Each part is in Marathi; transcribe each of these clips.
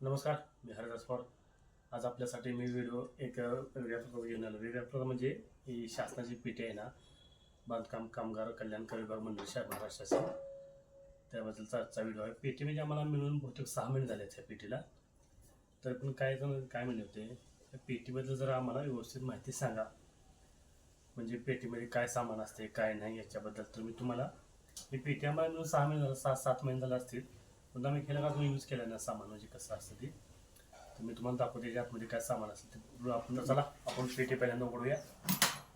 नमस्कार मी हरिदास पवार आज आपल्यासाठी मी व्हिडिओ एक वेगळ्या प्रकार घेऊन आलो. वेगळ्या प्रकार म्हणजे ही शासनाची पीठी आहे ना बांधकाम कामगार कल्याणकारी विभाग मंडळ शा महाराष्ट्राचे त्याबद्दलचा आजचा व्हिडिओ आहे. पेटी म्हणजे आम्हाला मिळून बहुतेक सहा महिने झाले त्या पीटीला तर पण काय काय म्हणले होते त्या पेटीबद्दल जरा आम्हाला व्यवस्थित माहिती सांगा. म्हणजे पेटीमध्ये काय सामान असते काय नाही याच्याबद्दल. तर मी तुम्हाला मी पेटी आम्हाला मिळून सहा महिने झालं सात सात महिने झाले असतील. पण आम्ही केलं का तुम्ही यूज केलं ना सामान म्हणजे कसं असतं ते तर मी तुम्हाला दाखवते त्याच्या आतमध्ये काय सामान असतं ते आपण चला आपण पेटी पहिल्यांदा उघडूया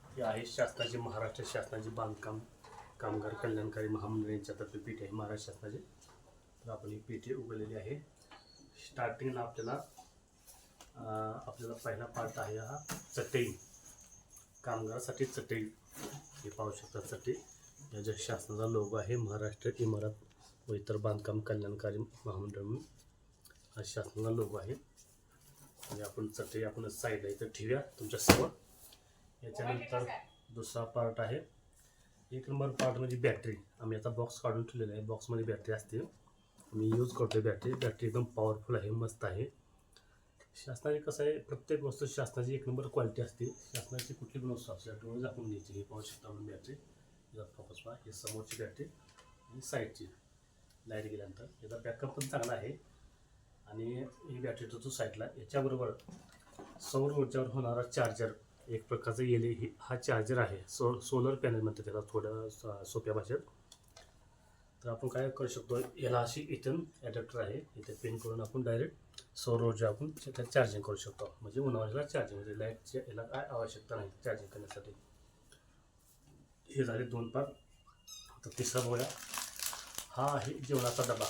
ही आहे शासनाची महाराष्ट्र शासनाची बांधकाम कामगार कल्याणकारी महामंडळ यांच्यातर्फे पेटी आहे महाराष्ट्र शासनाची तर आपण ही पेटी उघडलेली आहे स्टार्टिंगला आपल्याला आपल्याला पहिला पार्ट आहे हा चटई कामगारासाठी चटई हे पाहू शकता चटई याच्या शासनाचा लोगो आहे महाराष्ट्र इमारत व इतर बांधकाम कल्याणकारी महामंडळ म्हणून हा शासनाचा लोगो आहे. आणि आपण चटई आपण साईडला इथं ठेवूया तुमच्यासमोर. याच्यानंतर दुसरा पार्ट आहे. एक नंबर पार्ट म्हणजे बॅटरी आम्ही आता बॉक्स काढून ठेवलेला आहे. बॉक्समध्ये बॅटरी असते. मी यूज करतो बॅटरी बॅटरी एकदम पॉवरफुल आहे मस्त आहे. शासनाचे कसं आहे प्रत्येक वस्तू शासनाची एक नंबर क्वालिटी असते. शासनाची कुठली पण वस्तू असते डोळे झाकून घ्यायची. हे पाहू शकता आपण बॅटरी फोकस पहा. ही समोरची बॅटरी आणि साईडची लाइट गेल्यानंतर. याचा बॅकअप पण चांगला आहे. आणि ही बॅटरी ठेवतो साईडला याच्याबरोबर सौर ऊर्जावर होणारा चार्जर एक प्रकारचा एल ही हा चार्जर आहे. सो सोलर पॅनल म्हणतात त्याला थोड्या स- सोप्या भाषेत. तर आपण काय करू शकतो? याला अशी इथून ॲडॅप्टर आहे. इथे पिन करून आपण डायरेक्ट सौर ऊर्जा आपण त्याच्यात चार्जिंग करू शकतो. म्हणजे उन्हाळ्याला चार्जिंग म्हणजे लाईटची याला काय आवश्यकता नाही चार्जिंग करण्यासाठी. हे झाले दोन पार तर तिसरा बघूया. हा आहे जेवणाचा डबा.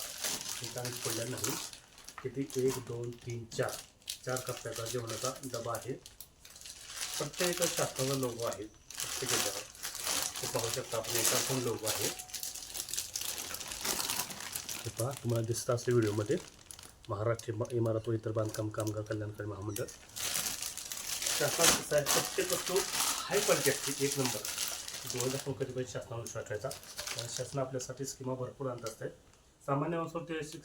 इथं आम्ही पडलेला नाही. किती? एक दोन तीन चार. चार कप्प्याचा जेवणाचा डबा आहे. प्रत्येक शासनाचा लोगो आहे. प्रत्येक याच्यावर. ते पाहू शकता आपण याचा पण लोगो आहे. हे पहा तुम्हाला दिसत असेल व्हिडिओमध्ये. महाराष्ट्र इमा- इमारत व इतर बांधकाम कामगार कल्याणकारी महामंडळ. शासनात साहेब प्रत्येक वस्तू हाय क्वालिटी असते. एक नंबर. डोळे दाखवून कधी पाहिजे शासनावर विश्वास ठेवायचा. कारण शासन आपल्यासाठी स्कीमा भरपूर आणत असते. सामान्य माणसावर ते अशी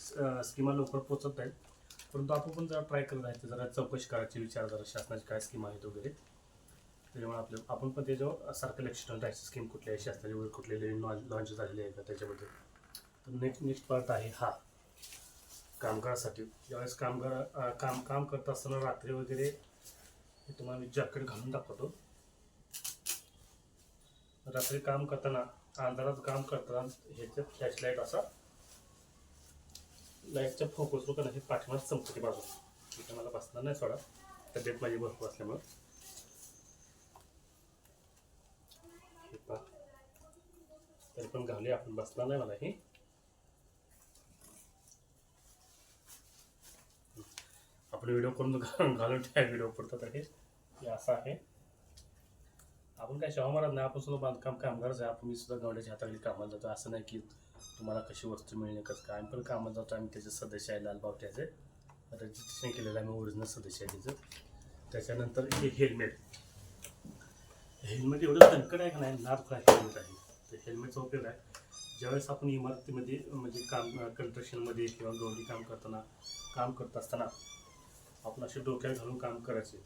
स्कीमा लवकर पोचत नाहीत. परंतु आपण पण जरा ट्राय करत आहे जरा चौकशी करायची विचार जरा शासनाची काय स्कीम आहेत वगैरे. त्याच्यामुळे आपलं आपण पण त्याच्यावर सारखं लक्ष ठेवून राहायचं. स्कीम कुठली आहे? शासनाची वगैरे कुठले लॉन्च झालेले आहे का त्याच्याबद्दल तर नेक्स्ट नेक्स्ट पार्ट आहे हा. कामगारासाठी. ज्यावेळेस कामगार काम काम करत असताना रात्री वगैरे हे तुम्हाला मी जॅकेट घालून दाखवतो. रात्री काम करताना अंधारात काम करताना ह्याचं फ्लॅशलाईट असा लाईटचा फोकस करताना हे पाठीमाग चमकते बाजू. इथे मला बसणार नाही सोडा. तब्येत माझी भरपूर असल्यामुळं. हे तरी पण घावली आपण. बसणार नाही मला हे आपण व्हिडिओ करून घालून त्या व्हिडिओ पुरतात आहे हे असं आहे. आपण काय शेवा मारत नाही आपण सुद्धा बांधकाम कामगारच आहे आपण मी सुद्धा गवड्याच्या हाताखाली कामाला जातो. असं नाही की तुम्हाला कशी वस्तू मिळणे कसं काय. आम्ही पण कामाला जातो आम्ही त्याचे सदस्य आहे लाल बावट्याचे रजिस्ट्रेशन केलेलं आहे आम्ही ओरिजिनल सदस्य आहे त्याचं. त्याच्यानंतर हे हेल्मेट हेल्मेट एवढं तंकड आहे का नाही? लाभ हेल्मेट आहे. तर हेल्मेटचा उपयोग आहे. ज्यावेळेस आपण इमारतीमध्ये म्हणजे काम कन्स्ट्रक्शनमध्ये किंवा गवडी काम करताना काम करत असताना आपण असे डोक्यात घालून काम करायचे.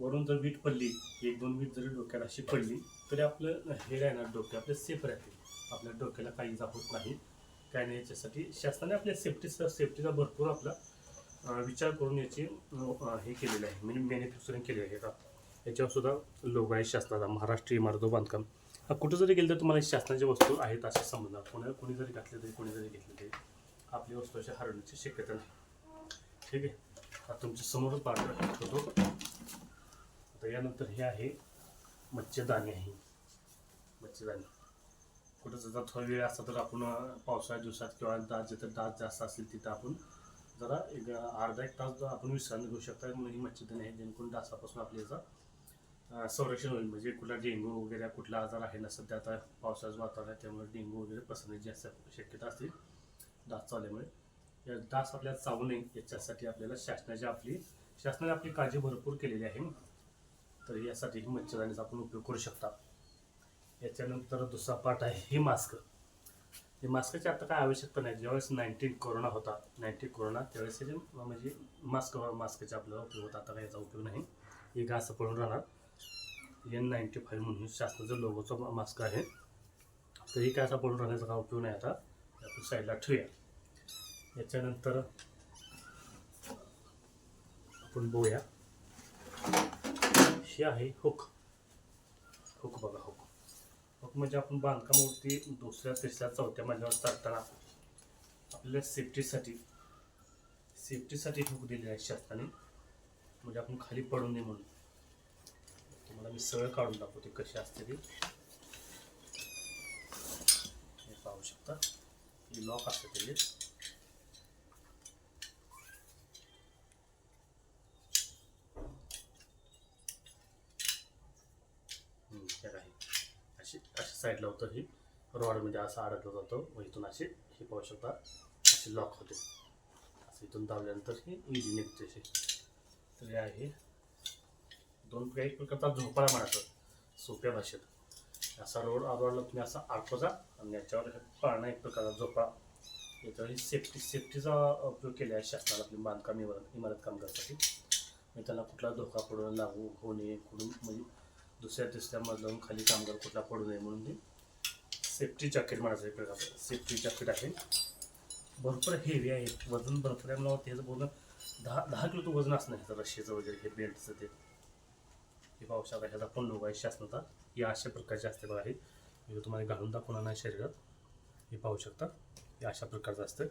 वरून जर वीट पडली एक दोन वीट जरी डोक्याला अशी पडली तरी आपलं हे आहे ना डोके आपले सेफ राहते आपल्या डोक्याला काही इजा होत नाही. काय नाही याच्यासाठी शासनाने आपल्या सेफ्टीचा सेफ्टीचा भरपूर आपला विचार करून याची हे केलेलं आहे. म्हणजे मॅन्युफॅक्चरिंग केलेलं आहे. का याच्यावर सुद्धा लोगो आहे शासनाचा महाराष्ट्र इमारत बांधकाम. हा कुठं जरी गेलं तर तुम्हाला शासनाच्या वस्तू आहेत असे समजणार कोणा कोणी जरी घातले तरी कोणी जरी घेतले तरी आपली वस्तू अशी हरवण्याची शक्यता नाही. ठीक आहे? तुमच्या समोरच पाठ होतो आता यानंतर हे आहे मच्छरदाणी आहे मच्छरदाणी कुठं जर थोडा वेळ असता तर आपण पावसाळ्या दिवसात किंवा दात जिथं दात जास्त असेल तिथं आपण जरा एक अर्धा एक तास आपण विश्रांती घेऊ शकता. म्हणून ही मच्छरदाणी आहे जेणेकरून डासापासून आपल्या याचा संरक्षण होईल. म्हणजे कुठला डेंग्यू वगैरे कुठला आजार आहे ना सध्या आता पावसाचं वातावरण आहे. त्यामुळे डेंग्यू वगैरे पसरण्याची जास्त शक्यता असते डास चालल्यामुळे या डास आपल्याला चावू नये याच्यासाठी आपल्याला शासनाची आपली शासनाने आपली काळजी भरपूर केलेली आहे. तर यासाठी ही मच्छरदाणीचा आपण उपयोग करू शकता. याच्यानंतर दुसरा पार्ट आहे हे मास्क. हे मास्कची आता काय आवश्यकता नाही. ज्यावेळेस नाईन्टीन कोरोना होता नाईन्टीन कोरोना त्यावेळेस हे म्हणजे मास्क मास्कचा आपल्याला उपयोग होता. आता याचा उपयोग नाही. हे घास पडून राहणार. एन नाईन्टी फाईव्ह म्हणून शासनाचं लोगोचा मास्क आहे. तर ही काय असा पडून राहण्याचा काय उपयोग नाही आता. आपण साईडला ठेवूया. याच्यानंतर आपण बघूया. हे आहे हुक हुक बघा हुक हुक म्हणजे आपण बांधकामावरती दुसऱ्या तिसऱ्या चौथ्या मजल्यावर चढताना आपल्याला सेफ्टीसाठी सेफ्टीसाठी हुक दिले आहे शासनाने म्हणजे आपण खाली पडू नये म्हणून. तुम्हाला मी सरळ काढून दाखवते कशी असते ती. हे पाहू शकता. लॉक असते त्याचे हम्म, हे आहे अशी अशी साईडला होतं ही. रॉडमध्ये असं अडकलं जातो व इथून असे हे पाहू शकता असे लॉक होते. असं इथून दाबल्यानंतर हे इझी निघते असे तर हे आहे. दोन काही एक प्रकारचा झोपाळा म्हणायचं सोप्या भाषेत. असा रोड आरोडला तुम्ही असा अडकवजा आणि याच्यावर पाळणा एक प्रकारचा झोपाळा. याच्यावर सेफ्टी सेफ्टीचा उपयोग केला आहे शासनाला आपली बांधकाम इमारत इमारत कामगारसाठी. मी त्यांना कुठला धोका पडून लागू होऊ नये कुठून म्हणजे दुसऱ्या तिसऱ्या जाऊन खाली कामगार कुठला पडू नये म्हणून ते सेफ्टी जॅकेट म्हणायचं एक प्रकारचं सेफ्टी जॅकेट आहे. भरपूर हेवी आहे. वजन भरपूर आहे मला त्याचं ह्याचं पूर्ण दहा दहा तो वजन असणार ह्याचं रश्शीचं वगैरे हे बेल्टचं ते. हे पाहू शकता ह्याचा पण लोक आहे. शासनाचा. या अशा प्रकारचे असते बघा हे. मी तुम्हाला घालून दाखवणार नाही शरीरात. हे पाहू शकता. हे अशा प्रकारचं असतं.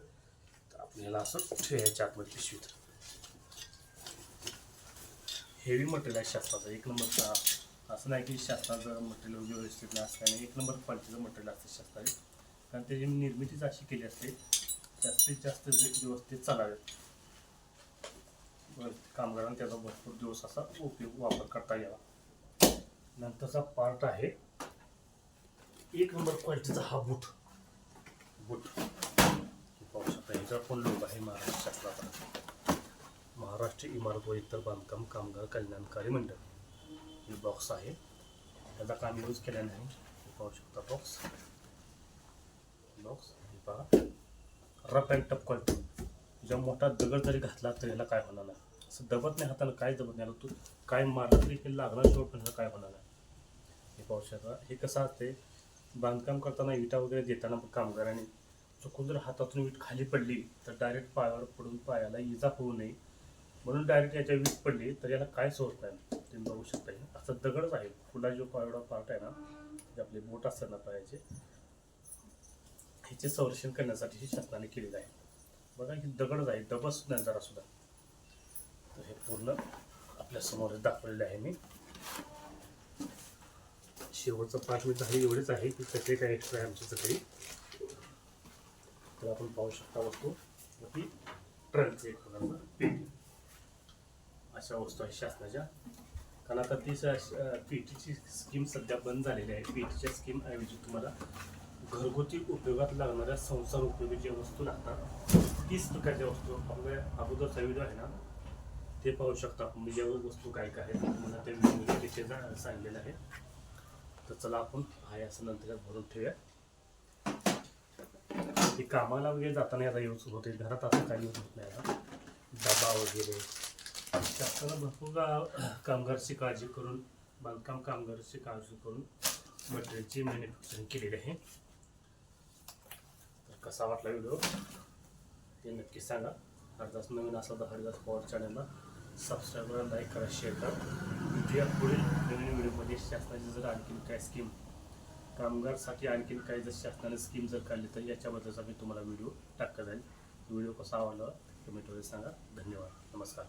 तर आपण ह्याला असं ठेवायच्या आतमध्ये पिशवीत हेवी मटेरियल आहे शासनाचा. एक नंबरचा असं नाही की शास्त्राचं मटेरियल व्यवस्थित नाही आणि एक नंबर क्वालिटीचं मटेरियल असतं शास्त्राचे कारण त्याची निर्मितीच अशी केली असते जास्तीत जास्त व्यवस्थित चालावेत कामगारांना त्याचा भरपूर दिवस असा उपयोग वापर करता यावा. नंतरचा पार्ट आहे एक नंबर क्वालिटीचा हा बूट. बूट. पाहू शकता ह्याचा पण लोक आहे महाराष्ट्र शासनाचा महाराष्ट्र इमारत व इतर बांधकाम कामगार कल्याणकारी मंडळ. हे बॉक्स आहे त्याचा काम यूज केला नाही पाहू शकता बॉक्स बॉक्स हे पहा रफ अँड टप क्वालिटी जेव्हा मोठा दगड जरी घातला तर याला काय होणार नाही असं दबत नाही हाताला काय दबत नाही तू काय मारलं तरी हे लागणार शेवट पण काय होणार नाही हे पाहू शकता हे कसं असते बांधकाम करताना विटा वगैरे देताना कामगारांनी चुकून जर हातातून वीट खाली पडली तर डायरेक्ट पायावर पडून पायाला इजा होऊ नये म्हणून डायरेक्ट याच्या वीट पडली तर याला काय सोडत नाही तुम्ही बघू शकता असं दगडच आहे. फुला जो एवढा पार्ट आहे ना जे आपले बोट असताना पायाचे ह्याचे संरक्षण करण्यासाठी शासनाने केलेलं आहे. बघा ही दगडच आहे. दबस नाही जरा सुद्धा. तर हे पूर्ण आपल्यासमोर दाखवलेलं आहे मी. शेवटचं पाच मिनिट झाली एवढेच आहे. की त्याचे काय एक्स्ट्रा आहे आमच्यासाठी तर आपण पाहू शकता वस्तू. ही ट्रंक एक प्रकारचा. पेटी अशा वस्तू आहेत शासनाच्या. कारण आता ती पीटीची स्कीम सध्या बंद झालेली आहे. पीटीच्या स्कीम ऐवजी तुम्हाला घरगुती उपयोगात लागणाऱ्या संसार उपयोगी ज्या वस्तू लागतात तीस प्रकारच्या वस्तू आपल्या अगोदरचा व्हिडिओ आहे ना ते पाहू शकता आपण. म्हणजे वस्तू काय काय आहेत तुम्हाला त्या तिथे जा- सांगलेलं आहे. तर चला आपण आहे असं नंतर भरून ठेवूया. ते कामाला वगैरे जाताना याचा यूज होते. घरात असं काही यूज होत नाही. आता डबा वगैरे शासनाला भरपूर का- कामगारची काळजी करून बांधकाम कामगारची काळजी करून मटेरियलची मॅन्युफॅक्चरिंग केलेली आहे. तर कसा वाटला व्हिडिओ ते नक्की सांगा. हरदास नवीन असला तर हरदास पवार चॅनलला सबस्क्राईब करा लाईक करा शेअर करा. भेटूया पुढील नवीन व्हिडिओमध्ये शासनाची जर आणखीन काय स्कीम कामगारसाठी आणखीन काही जर शासनाने स्कीम जर काढली तर याच्याबद्दलचा मी तुम्हाला व्हिडिओ टाकत जाईल. व्हिडिओ कसा आवडला कमेंटमध्ये सांगा. धन्यवाद. नमस्कार.